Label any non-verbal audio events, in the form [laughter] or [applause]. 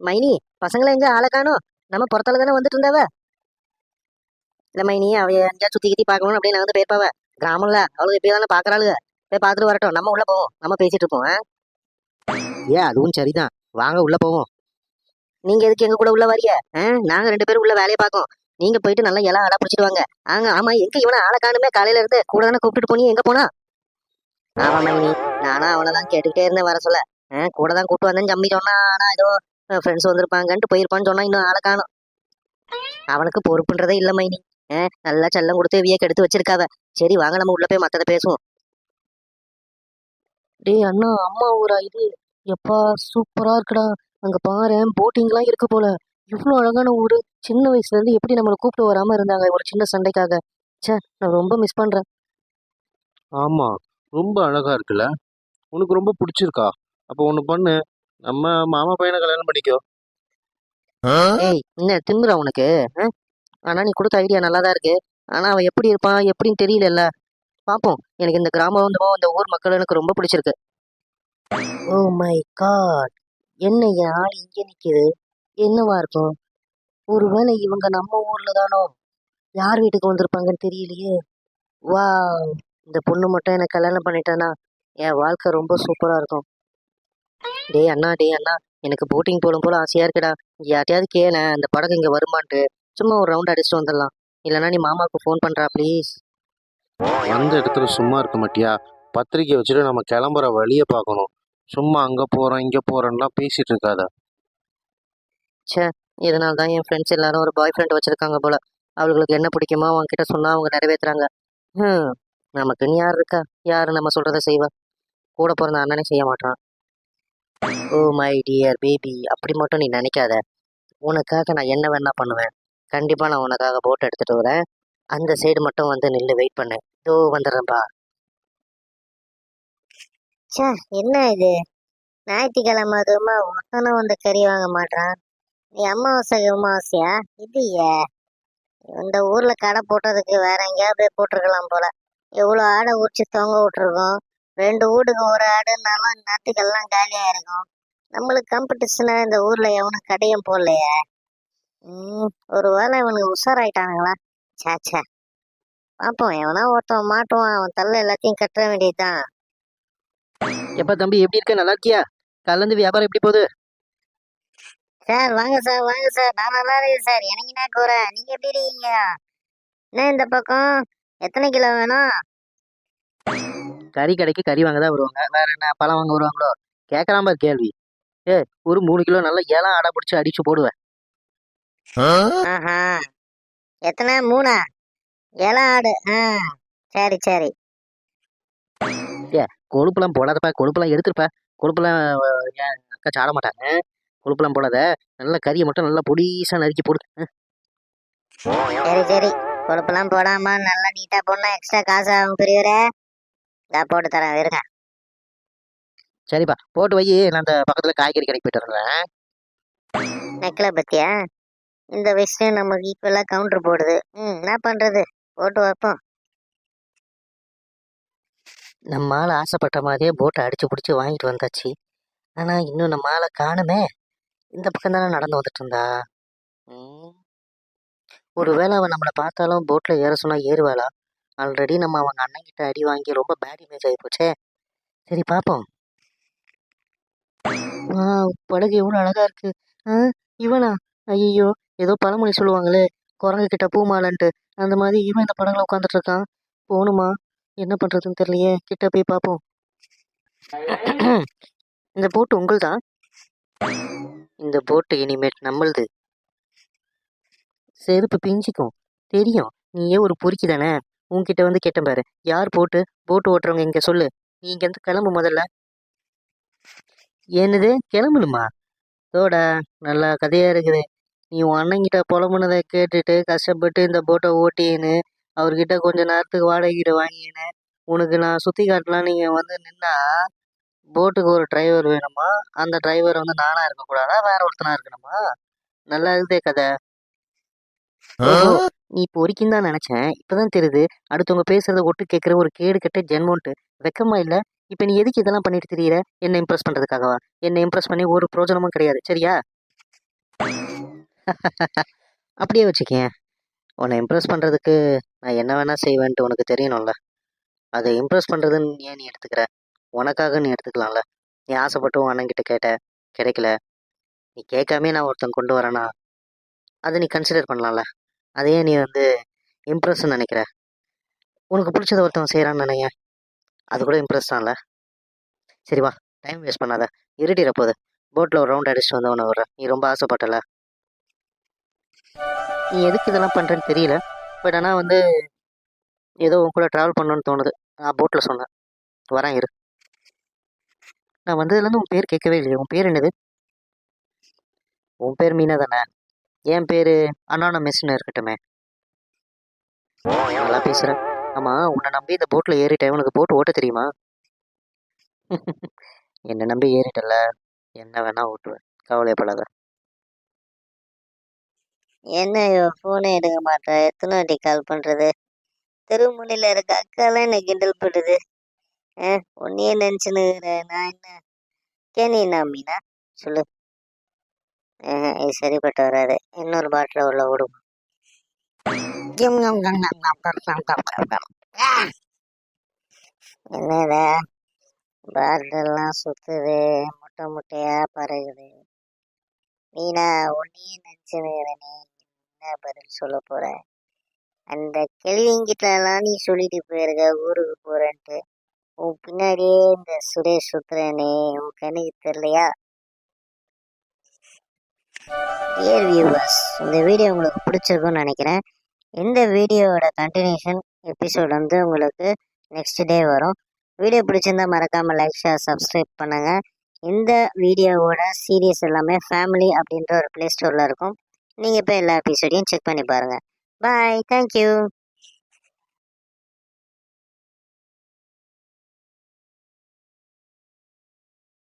மைனி பசங்களை எங்க ஆளை காணோம்? நம்ம புறத்தால தானே வந்துட்டு இருந்தாவ? இல்ல மைனி அவ எங்கேயா சுத்தி கித்தி பார்க்கணும் அப்படின்னு வந்து போயிருப்பாவ கிராமம்ல. அவளுக்கு எப்படி தானே பாக்குறாளுங்க போய் பார்த்துட்டு வரட்டும். நம்ம உள்ள போவோம். நம்ம பேசிட்டு இருப்போம்? ஏன்? அதுவும் சரிதான். வாங்க உள்ள போவோம். நீங்க எதுக்கு எங்க கூட உள்ள வரிய நாங்க ரெண்டு பேரும் உள்ள வேலையை பார்க்கோம். நீங்க போயிட்டு நல்லா இலை அடா பிடிச்சிட்டு வாங்க. ஆங்க ஆமா எங்க இவனை ஆளை காணுமே? காலையில இருந்து கூட தானே கூப்பிட்டு போனீங்க எங்க போனா? ஆமா மைனி. நானும் அவனை தான் கேட்டுக்கிட்டே இருந்தேன் வர சொல்ல. கூட தான் கூப்பிட்டு வந்தேன்னு ஜம்மி சொன்னா ஆனா ஏதோ ஃப்ரெண்ட்ஸ் வந்திருப்பாங்கன்ட்டு போயிருப்பான்னு சொன்னா இன்னும் ஆளை காணும். அவனுக்கு பொறுப்புன்றதே இல்லை மைனி. நல்லா செல்லம் கொடுத்து வியக்கு எடுத்து வச்சிருக்காவ. சரி வாங்க நம்ம உள்ள போய் மத்தத பேசுவோம். டேய் அண்ணா அம்மா ஊரா இது? எப்பா சூப்பரா இருக்குடா. அங்க பாரு போட்டிங்லாம் இருக்கு போல. இவ்வளோ அழகான ஊரு. சின்ன வயசுல இருந்து எப்படி நம்மளை கூப்பிட்டு வராம இருந்தாங்க ஒரு சின்ன சண்டைக்காக. ச்சே நான் ரொம்ப மிஸ் பண்றேன். ஆமா ரொம்ப அழகா இருக்குல்ல. உனக்கு ரொம்ப பிடிச்சிருக்கா. அப்போ ஒன்று பண்ணு. நம்ம மாமா பையனை கல்யாணம் பண்ணிக்கோ. ஏய் என்ன திமிரா உனக்கு? ஆனா நீ கொடுத்த ஐடியா நல்லா தான் இருக்கு. ஆனா அவன் எப்படி இருப்பான் எப்படின்னு தெரியலல்ல. பாப்போம். எனக்கு இந்த கிராமம் இந்த ஊர் மக்கள் எனக்கு ரொம்ப பிடிச்சிருக்கு. Oh my God. என்ன என் ஆள் இங்கே நிக்குது? என்னவா இருக்கும்? ஒருவேளை இவங்க நம்ம ஊர்ல தானோ? யார் வீட்டுக்கு வந்திருப்பாங்கன்னு தெரியலையே. வா இந்த பொண்ணு மட்டும் எனக்கு கல்யாணம் பண்ணிட்டானா? என் வாழ்க்கை ரொம்ப சூப்பரா இருக்கும். டேய் அண்ணா டேய் அண்ணா எனக்கு போட்டிங் போலும் போல ஆசையா இருக்குடா. யார்ட்டையாவது கேளேன் அந்த படகு இங்க வருமான்ட்டு. சும்மா ஒரு ரவுண்ட் அடிச்சுட்டு வந்துடலாம். இல்லைன்னா நீ மாமாவுக்கு ஃபோன் பண்றா ப்ளீஸ் வந்த இடத்துல சும்மா இருக்க மாட்டியா? பத்திரிக்கை வச்சுட்டு நம்ம கிளம்புற வழியை பார்க்கணும். சும்மா அங்க போறோம் இங்க போறோம்லாம் பேசிட்டு இருக்காத. இதனால தான் என் ஃப்ரெண்ட்ஸ் எல்லாரும் ஒரு பாய் ஃப்ரெண்ட் வச்சிருக்காங்க போல. அவங்களுக்கு என்ன பிடிக்குமோ அவங்க கிட்ட சொன்னா அவங்க நிறைவேத்துறாங்க. ஹம் நமக்குன்னு யார் இருக்கா? யாரு நம்ம சொல்றதை செய்வா? கூட பிறந்த அண்ணனே செய்ய மாட்டான் ஓ மை டியர் பேபி அப்படி மட்டும் நீ நினைக்காத. உனக்காக நான் என்ன வேணா பண்ணுவேன். கண்டிப்பா நான் உனக்காக போட் எடுத்துட்டு வரேன். அந்த சைடு மட்டும் வந்து நில்லு வெயிட் பண்ணு. இதோ வந்துடுறேன்பா. ச்சே என்ன இது? ஞாயிற்றுக்கிழமை அதுவுமா ஒருத்தனும் வந்து கறி வாங்க மாட்டான் நீ அமாவாசை அமாவாசையா இது ஏ? இந்த ஊர்ல கடை போட்டதுக்கு வேற எங்கேயாவது போய் போட்டிருக்கலாம் போல. எவ்வளோ ஆடை உரிச்சு தொங்க விட்டுருக்கோம். ரெண்டு வீட்டுக்கு ஒரு ஆடுனாலும் நாட்டுக்கெல்லாம் காலியா இருக்கும். நம்மளுக்கு காம்படிஷனா இந்த ஊர்ல எவனும் கடையும் போடலையே? ம் ஒரு வேளை இவனுக்கு உஷாராயிட்டானுங்களா? சே சே பார்ப்போம் எவனா ஒருத்தன் மாட்டுவான் அவன் தள்ள எல்லாத்தையும் கட்ட வேண்டியதுதான். எப்ப தம்பி எப்படி இருக்க? நல்லா இருக்கியா? கலந்து வியாபாரம் எப்படி போகுது? சார் வாங்க சார் வாங்க சார். நான் நல்லா இருக்கேன் சார். எனக்கு என்ன கூற நீங்க எப்படி இருக்கீங்க? என்ன இந்த பக்கம்? எத்தனை கிலோ வேணும்? கறி கடைக்கு கறி வாங்க தான் வருவாங்க. வேற என்ன பழம் வாங்க வருவாங்களோ? கேட்கலாம் பாரு கேள்வி. ஏ ஒரு மூணு கிலோ நல்லா ஏழாம் அடை பிடிச்சி அடிச்சு போடுவேன். ஆஹா. எத்தனை? மூணா? இளம் ஆடு. ஆ சரி சரி. கொழுப்புலாம் போடாதப்பா. கொழுப்புலாம் எடுத்துருப்பா. கொழுப்புலாம் என் அக்கா சாட மாட்டாங்க கொழுப்புலாம் போடாத. நல்ல கறியை மட்டும் நல்லா பொடிசா நறுக்கி போடு. அஹ். சரி சரி. கொழுப்பெல்லாம் போடாம நல்லா நீட்டா போடணும். எக்ஸ்ட்ரா காசு ஆகும் பெரியவரே. நான் போட்டு தரேன் இருங்க. சரிப்பா போட்டு வை நான் அந்த பக்கத்துல காய்கறி கடைக்கு போயிட்டு வரேன் நெக்கில பத்தியா? இந்த வயசுலயும் நமக்கு ஈக்குவலா கவுண்டர் போடுது. ம் என்ன பண்றது? போட்டு வைப்போம். நம்ம ஆள் ஆசைப்பட்ட மாதிரியே போட்டை அடிச்சு பிடிச்சி வாங்கிட்டு வந்தாச்சு. ஆனா இன்னும் நம்ம ஆளை காணுமே. இந்த பக்கம் தானே நடந்து வந்துட்டு இருந்தா? ம். ஒருவேளை அவன் நம்மளை பார்த்தாலும் போட்ல ஏற சொன்னா ஏறுவாளா? ஆல்ரெடி நம்ம அவங்க அண்ணன்கிட்ட அடி வாங்கி ரொம்ப பேட் இமேஜ் ஆகி போச்சே. சரி பார்ப்போம் ஆ படகு எவ்வளோ அழகா இருக்கு. ஆ இவனா? ஐயோ ஏதோ பழமொழி சொல்லுவாங்களே குரங்கு கிட்ட பூமாலன்ட்டு. அந்த மாதிரி இவன் இந்த படகுல உட்காந்துட்டு இருக்கான் போகணுமா என்ன பண்றதுன்னு தெரியலையே. கிட்ட போய் பார்ப்போம் இந்த போட்டு உங்களுதான் இந்த போட்டு இனிமேட் நம்மளுது. செருப்பு பிஞ்சிக்கும். தெரியும். நீயே ஒரு பொறுக்கி தானே? உன்கிட்ட வந்து கேட்டேன் பாரு. யார் போட்டு போட்டு ஓட்டுறவங்க இங்க சொல்லு. நீ இங்க இருந்து கிளம்பு முதல்ல. என்னது? கிளம்பணுமா? தோடா நல்லா கதையா இருக்குது. நீ உன் அண்ணங்கிட்ட புலம்புனதை கேட்டுட்டு கஷ்டப்பட்டு இந்த போட்டை ஓட்டின்னு அவர்கிட்ட கொஞ்ச நேரத்துக்கு வாடகைக்கிட்ட வாங்கின்னு உனக்கு நான் சுத்தி காட்டலாம். நீங்க வந்து நின்னா போட்டுக்கு ஒரு டிரைவர் வேணுமா? அந்த டிரைவர் வந்து நானா இருக்கக்கூடாதா? வேற ஒருத்தனா இருக்கணுமா? நல்லா இருக்குதே கதை. நீ இப்போ வரைக்கும் தான் நினச்சேன். இப்போ தான் தெரியுது. அடுத்தவங்க பேசுகிறத ஒட்டு கேட்குற ஒரு கேடு கெட்ட ஜென்மோன்ட்டு. வெக்கமா இல்லை. இப்போ நீ எதுக்கு இதெல்லாம் பண்ணிட்டு தெரியற? என்னை இம்ப்ரெஸ் பண்ணுறதுக்காகவா என்னை இம்ப்ரெஸ் பண்ணி ஒரு பிரோஜனமும் கிடையாது. சரியா? [laughs] அப்படியே வச்சுக்கேன். உன்னை இம்ப்ரெஸ் பண்ணுறதுக்கு நான் என்ன வேணால் செய்வேன்ட்டு உனக்கு தெரியணும்ல. அதை இம்ப்ரெஸ் பண்ணுறதுன்னு ஏன் நீ எடுத்துக்கிற? உனக்காக நீ எடுத்துக்கலாம்ல. நீ ஆசைப்பட்டு உன் அண்ணன்கிட்ட கேட்ட கிடைக்கல. நீ கேட்காமே நான் ஒருத்தன் கொண்டு வரேனா? அதை நீ கன்சிடர் பண்ணலாம்ல. அதையே நீ வந்து இம்ப்ரெஸ்ன்னு நினைக்கிற. உனக்கு பிடிச்சத ஒருத்தவன் செய்கிறான்னு நினைங்க. அது கூட இம்ப்ரெஸ் தான்ல சரி வா டைம் வேஸ்ட் பண்ணாத. இருட்டிட போகுது. போட்டில் ஒரு ரவுண்ட் அடிச்சுட்டு வந்து உன்னை விட்றேன். நீ ரொம்ப ஆசைப்பட்டல. நீ எதுக்கு இதெல்லாம் பண்ணுறேன்னு தெரியல. பட் ஆனால் வந்து ஏதோ உன் கூட ட்ராவல் பண்ணணும்னு தோணுது. நான் போட்டில் சொன்னேன். வரேன் இரு. நான் வந்ததுலேருந்து உன் பேர் கேட்கவே இல்லையே. உன் பேர் என்னது? உன் பேர் மீனா தானே என் பேர் அனானமிஸ்னு இருக்கட்டுமே. நல்லா பேசுகிறேன் ஆமாம் உன்னை நம்பி இந்த போட்டில் ஏறிட்டேன். உனக்கு போட்டு ஓட்ட தெரியுமா? [laughs] என்னை நம்பி ஏறிட்டல என்ன வேணா ஓட்டுவேன். கவலைப்படாத என்ன ஃபோனே எடுக்க மாட்டேன் எத்தனை வாட்டி கால் பண்றது? தெருமுனையில இருக்க அக்காலாம் என்ன கிண்டல் பண்ணுது. ஆ உன்னையே நினைச்சுன்னு இருக்கிறேன். நான் என்ன? கேனி மீனா? சொல்லு. இது சரிப்பட்டு வராது. இன்னொரு பாட்டில் உள்ள விடும் என்னடா பாட்டிலாம் சுத்துது. முட்டை முட்டையா பறகுது. மீனா உன்னையே நினைச்சுன்னு என்ன பதில் சொல்ல போற? அந்த கேள்விங்கிட்ட எல்லாம் நீ சொல்லிட்டு போயிருக்க ஊருக்கு போறேன்ட்டு. உன் பின்னாடியே இந்த சுரேஷ் சுத்துறேனே. உன் கண்ணுக்கு தெரியலையா? டியர் வியூவர்ஸ் இந்த வீடியோ உங்களுக்கு பிடிச்சிருக்கும்னு நினைக்கிறேன். இந்த வீடியோவோட கண்டினியூஷன் எபிசோட் வந்து உங்களுக்கு நெக்ஸ்ட் டே வரும். வீடியோ பிடிச்சிருந்தா மறக்காமல் லைக் ஷேர் சப்ஸ்கிரைப் பண்ணுங்கள் இந்த வீடியோவோட சீரியஸ் எல்லாமே ஃபேமிலி அப்படின்ற ஒரு ப்ளே ஸ்டோரில் இருக்கும். நீங்கள் இப்போ எல்லா எபிசோடையும் செக் பண்ணி பாருங்கள் பாய் தேங்க்யூ